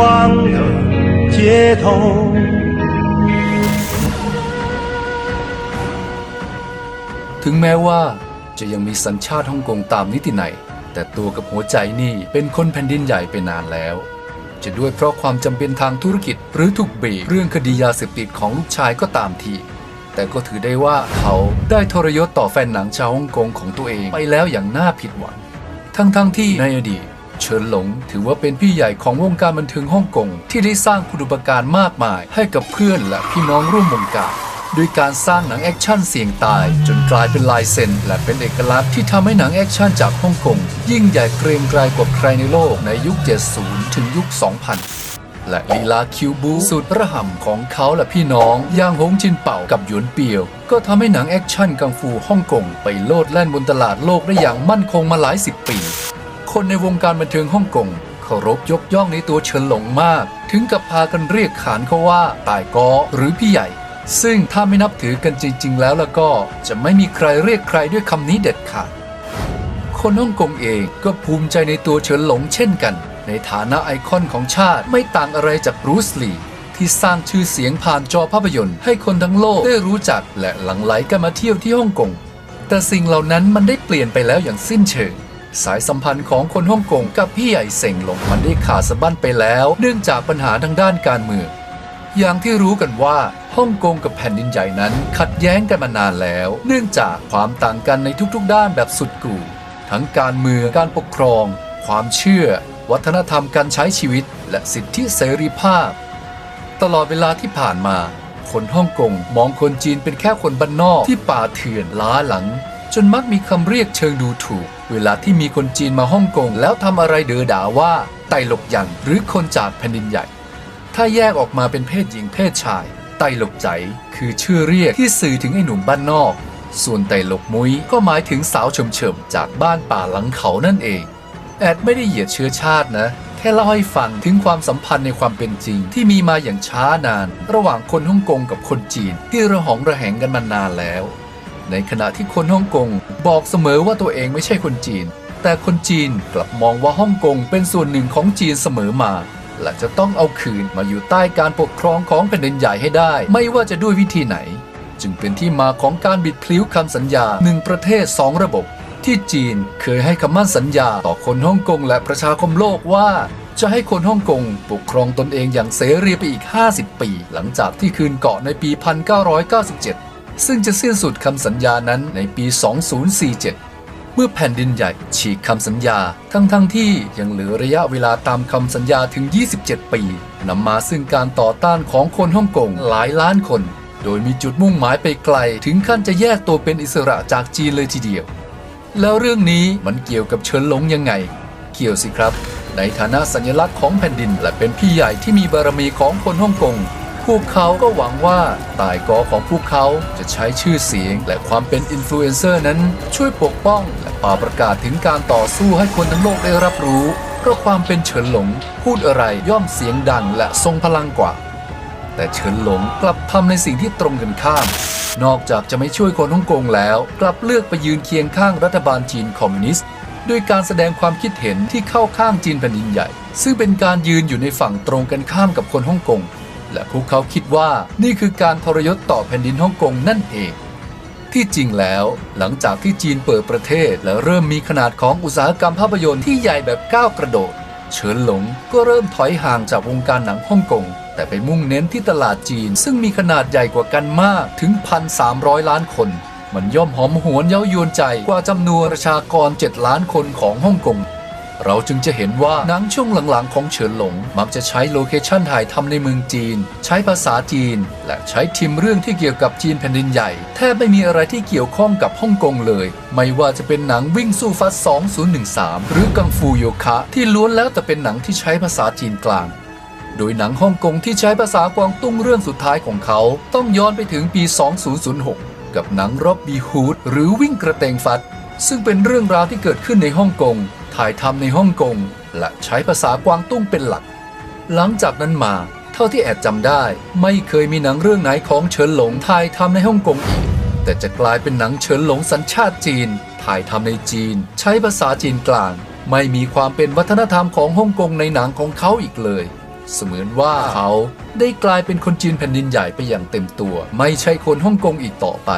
光的街头。 ถึงแม้ว่าจะยังมีสัญชาติฮ่องกงตามนิตินัยแต่ตัวกับหัวใจนี่เป็นคนแผ่นดินใหญ่ไปนานแล้ว จะด้วยเพราะความจำเป็นทางธุรกิจ หรือถูกบีบเรื่องคดียาเสพติดของลูกชายก็ตามที แต่ก็ถือได้ว่าเขาได้ทรยศต่อแฟนหนังชาวฮ่องกงของตัวเองไปแล้วอย่างน่าผิดหวัง ทั้งๆทที่ในอดีต เฉินหลง ถือว่าเป็นพี่ใหญ่ของวงการบันเทิงฮ่องกงที่ได้สร้างคุณูปการมากมาย ให้กับเพื่อนและพี่น้องร่วมวงการด้วยการสร้างหนังแอคชั่นเสี่ยงตาย จนกลายเป็นลายเซ็นและเป็นเอกลักษณ์ที่ทำให้หนังแอคชั่นจากฮ่องกงยิ่งใหญ่เกรียงไกรกว่าใครในโลกในยุค 70 ถึงยุค 2000และลีลาคิวบูสุดระห่ำของเขาและพี่น้องอย่างหงจินเป่ากับหยวนเปียว ก็ทำให้หนังแอคชั่นกังฟูฮ่องกงไปโลดแล่นบนตลาดโลกได้อย่างมั่นคงมาหลายสิบปี คนในวงการบันเทิงฮ่องกงเคารพยกย่องในตัวเฉินหลงมาก ถึงกับพากันเรียกขานเขาว่าตายกอหรือพี่ใหญ่ ซึ่งถ้าไม่นับถือกันจริง ๆ แล้วแล้วก็จะไม่มีใครเรียกใครด้วยคำนี้เด็ดขาดคนฮ่องกงเองก็ภูมิใจในตัวเฉินหลงเช่นกัน ในฐานะไอคอนของชาติไม่ต่างอะไรจากบรูซลีที่สร้างชื่อเสียงผ่านจอภาพยนตร์ให้คนทั้งโลกได้รู้จักและหลั่งไหลกันมาเที่ยวที่ฮ่องกงแต่สิ่งเหล่านั้นมันได้เปลี่ยนไปแล้วอย่างสิ้นเชิง สายสัมพันธ์ของคนฮ่องกงกับพี่ใหญ่เซ็งหลงมันได้ขาดสะบั้นไปแล้ว เนื่องจากปัญหาทางด้านการเมือง อย่างที่รู้กันว่าฮ่องกงกับแผ่นดินใหญ่นั้น ขัดแย้งกันมานานแล้ว เนื่องจากความต่างกันในทุกๆ ด้านแบบสุดกู่ทั้งการเมืองการปกครอง ความเชื่อ วัฒนธรรมการใช้ชีวิต และสิทธิเสรีภาพ ตลอดเวลาที่ผ่านมา คนฮ่องกงมองคนจีนเป็นแค่คนบ้านนอกที่ป่าเถื่อนล้าหลัง จนมักมีคำเรียกเชิงดูถูก เวลาที่มีคนจีนมาฮ่องกงแล้วทำอะไรเดอด่าว่า ไตหลกยันหรือคนจากแผ่นดินใหญ่ ถ้าแยกออกมาเป็นเพศหญิงเพศชาย ไตหลกใจคือชื่อเรียกที่สื่อถึงไอ้หนุ่มบ้านนอก ส่วนไตหลกมุ้ยก็หมายถึงสาวเฉิมๆจากบ้านป่าหลังเขานั่นเอง แอดไม่ได้เหยียดเชื้อชาตินะแค่เล่าให้ฟังถึงความสัมพันธ์ในความเป็นจริงที่มีมาอย่างช้านาน ระหว่างคนฮ่องกงกับคนจีนที่ระหองระแหงกันมานานแล้ว ในขณะที่คนฮ่องกงบอกเสมอว่าตัวเองไม่ใช่คนจีน แต่คนจีนกลับมองว่าฮ่องกงเป็นส่วนหนึ่งของจีนเสมอมาและจะต้องเอาคืนมาอยู่ใต้การปกครองของแผ่นดินใหญ่ให้ได้ ไม่ว่าจะด้วยวิธีไหน จึงเป็นที่มาของการบิดพลิ้วคำสัญญาหนึ่งประเทศสองระบบ ที่จีนเคยให้คำมั่นสัญญาต่อคนฮ่องกงและประชาคมโลกว่า จะให้คนฮ่องกงปกครองตนเองอย่างเสรีไปอีก 50 ปี หลังจากที่คืนเกาะในปี 1997 ซึ่งจะสิ้นสุดคำสัญญานั้นในปี 2047 เมื่อแผ่นดินใหญ่ฉีกคำสัญญา ทั้งๆทที่ยังเหลือระยะเวลาตามคำสัญญาถึง 27 ปีนำมาซึ่งการต่อต้านของคนฮ่องกงหลายล้านคน โดยมีจุดมุ่งหมายไปไกล ถึงขั้นจะแยกตัวเป็นอิสระจากจีนเลยทีเดียว แล้วเรื่องนี้มันเกี่ยวกับเฉินหลงยังไง เกี่ยวสิครับ ในฐานะสัญลักษณ์ของแผ่นดินและเป็นพี่ใหญ่ที่มีบารมีของคนฮ่องกง พวกเขาก็หวังว่าตายกอของพวกเขาจะใช้ชื่อเสียง และความเป็นอินฟลูเอนเซอร์นั้น ช่วยปกป้อง และป่าประกาศถึงการต่อสู้ให้คนทั้งโลกได้รับรู้ เพราะความเป็นเฉินหลง พูดอะไรย่อมเสียงดังและทรงพลังกว่า แต่เฉินหลงกลับทำในสิ่งที่ตรงกันข้าม นอกจากจะไม่ช่วยคนฮ่องกงแล้ว กลับเลือกไปยืนเคียงข้างรัฐบาลจีนคอมมิวนิสต์ด้วยการแสดงความคิดเห็นที่เข้าข้างจีนแผ่นดินใหญ่ ซึ่งเป็นการยืนอยู่ในฝั่งตรงกันข้ามกับคนฮ่องกง และพวกเขาคิดว่านี่คือการทรยศต่อแผ่นดินฮ่องกงนั่นเอง ที่จริงแล้วหลังจากที่จีนเปิดประเทศ และเริ่มมีขนาดของอุตสาหกรรมภาพยนตร์ที่ใหญ่แบบก้าวกระโดด เฉินหลงก็เริ่มถอยห่างจากวงการหนังฮ่องกงแต่ไปมุ่งเน้นที่ตลาดจีน ซึ่งมีขนาดใหญ่กว่ากันมากถึง 1,300 ล้านคน มันย่อมหอมหวนเย้ายวนใจกว่าจำนวนประชากร 7 ล้านคนของฮ่องกง เราจึงจะเห็นว่าหนังช่วงหลังๆ ของเฉินหลง มักจะใช้โลเคชั่นถ่ายทำในเมืองจีน ใช้ภาษาจีน และใช้ทีมเรื่องที่เกี่ยวกับจีนแผ่นดินใหญ่ แทบไม่มีอะไรที่เกี่ยวข้องกับฮ่องกงเลย ไม่ว่าจะเป็นหนังวิ่งสู้ฟัด2013 หรือกังฟูโยคะ ที่ล้วนแล้วแต่เป็นหนังที่ใช้ภาษาจีนกลางโดยหนังฮ่องกงที่ใช้ภาษากวางตุ้งเรื่องสุดท้ายของเขา ต้องย้อนไปถึงปี 2006 กับหนังร็อบบี้ฮูดหรือวิ่งกระเตงฟัด ซึ่งเป็นเรื่องราวที่เกิดขึ้นในฮ่องกง ถ่ายทำในฮ่องกง และใช้ภาษากวางตุ้งเป็นหลัก หลังจากนั้นมา เท่าที่แอดจำได้ ไม่เคยมีหนังเรื่องไหนของเฉินหลงถ่ายทำในฮ่องกงอีก แต่จะกลายเป็นหนังเฉินหลงสัญชาติจีน ถ่ายทำในจีน ใช้ภาษาจีนกลาง ไม่มีความเป็นวัฒนธรรมของฮ่องกงในหนังของเขาอีกเลย เสมือนว่าเขาได้กลายเป็นคนจีนแผ่นดินใหญ่ไปอย่างเต็มตัว ไม่ใช่คนฮ่องกงอีกต่อไป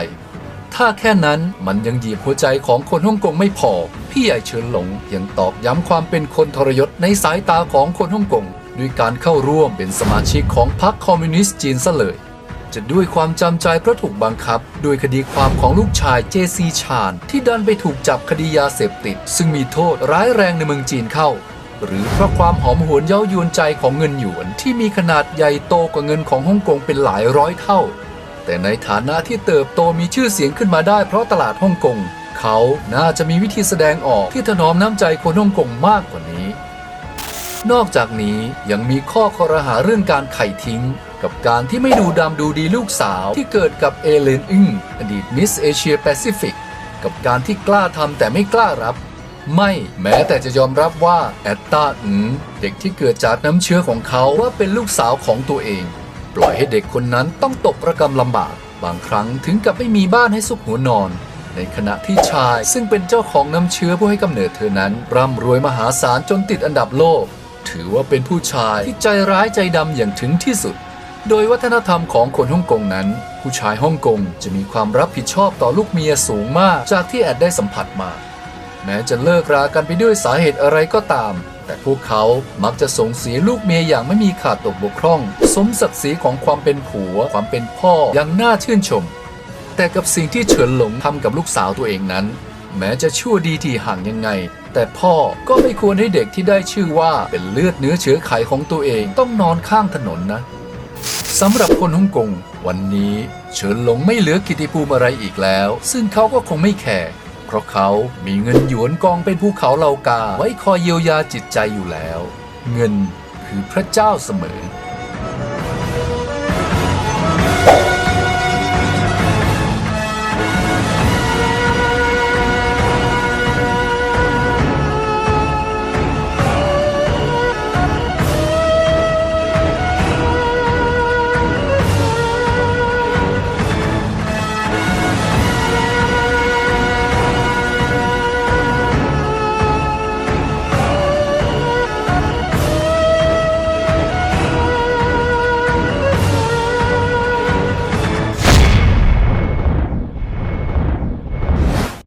ถ้าแค่นั้นมันยังหยีบหัวใจของคนฮ่องกงไม่พอ พี่ใหญ่เฉินหลงยังตอกย้ำความเป็นคนทรยศในสายตาของคนฮ่องกงด้วยการเข้าร่วมเป็นสมาชิกของพรรคคอมมิวนิสต์จีนซะเลย จะด้วยความจำใจเพราะถูกบังคับ โดยคดีความของลูกชายเจซีชาน ที่ดันไปถูกจับคดียาเสพติด ซึ่งมีโทษร้ายแรงในเมืองจีนเข้า หรือเพราะความหอมหวนเย้ายวนใจของเงินหยวนที่มีขนาดใหญ่โตกว่าเงินของฮ่องกงเป็นหลายร้อยเท่า แต่ในฐานะที่เติบโตมีชื่อเสียงขึ้นมาได้เพราะตลาดฮ่องกง เขาน่าจะมีวิธีแสดงออกที่ถนอมน้ำใจคนฮ่องกงมากกว่านี้ นอกจากนี้ยังมีข้อคอรหาเรื่องการไข่ทิ้ง กับการที่ไม่ดูดำดูดีลูกสาวที่เกิดกับเอเลนอึ้งอดีตมิสเอเชียแปซิฟิกกับการที่กล้าทำแต่ไม่กล้ารับไม่แม้แต่จะยอมรับว่าแอตตาอึงเด็กที่เกิดจากน้ำเชื้อของเขาว่าเป็นลูกสาวของตัวเอง ปล่อยให้เด็กคนนั้นต้องตกระกำลำบาก บางครั้งถึงกับไม่มีบ้านให้ซุกหัวนอน ในขณะที่ชายซึ่งเป็นเจ้าของน้ำเชื้อผู้ให้กำเนิดเธอนั้น ร่ำรวยมหาศาลจนติดอันดับโลก ถือว่าเป็นผู้ชายที่ใจร้ายใจดำอย่างถึงที่สุด โดยวัฒนธรรมของคนฮ่องกงนั้น ผู้ชายฮ่องกงจะมีความรับผิดชอบต่อลูกเมียสูงมากจากที่แอดได้สัมผัสมา แม้จะเลิกรากันไปด้วยสาเหตุอะไรก็ตาม แต่พวกเขามักจะส่งเสียลูกเมียอย่างไม่มีขาดตกบกพร่อง สมศักดิ์ศรีของความเป็นผัว ความเป็นพ่ออย่างน่าชื่นชม แต่กับสิ่งที่เฉินหลงทำกับลูกสาวตัวเองนั้น แม้จะชั่วดีที่ห่างยังไง แต่พ่อก็ไม่ควรให้เด็กที่ได้ชื่อว่าเป็นเลือดเนื้อเชื้อไขของตัวเองต้องนอนข้างถนนนะสำหรับคนฮ่องกงวันนี้เฉินหลงไม่เหลือกิตติภูมิอะไรอีกแล้ว ซึ่งเขาก็คงไม่แคร์ เพราะเขามีเงินหยวนกองเป็นภูเขาเหล่ากาไว้คอยเยียวยาจิตใจอยู่แล้ว เงินคือพระเจ้าเสมอ